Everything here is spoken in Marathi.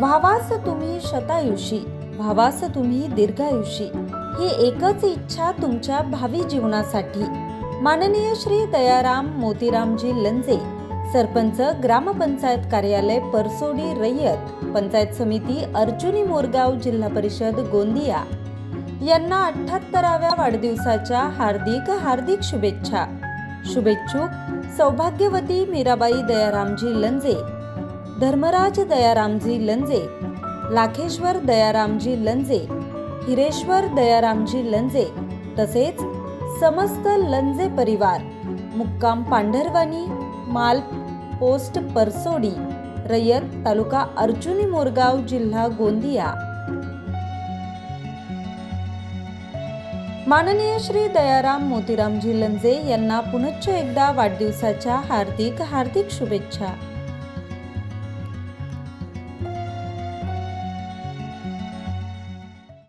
व्हावास तुम्ही शतायुषी व्हावास तुम्ही दीर्घायुषी ही एकच इच्छा तुमच्या भावी जीवनासाठी. माननीय श्री दयाराम मोतीरामजी लंजे सरपंच ग्रामपंचायत कार्यालय परसोडी रय्यत पंचायत समिती अर्जुनी मोरगाव जिल्हा परिषद गोंदिया. यांना अठ्ठ्याहत्तराव्या वाढदिवसाच्या हार्दिक हार्दिक शुभेच्छा. शुभेच्छुक सौभाग्यवती मीराबाई दयारामजी लंजे. धर्मराज दयारामजी लंजे लाखेश्वर दयारामजी लंजे हिरेश्वर दयारामजी लंजे तसेच समस्त लंजे परिवार मुक्काम पांढरवानी माल पोस्ट परसोडी रयत तालुका अर्जुनी मोरगाव जिल्हा गोंदिया. माननीय श्री दयाराम मोतीरामजी लंजे यांना पुनश्च एकदा वाढदिवसाच्या हार्दिक हार्दिक शुभेच्छा.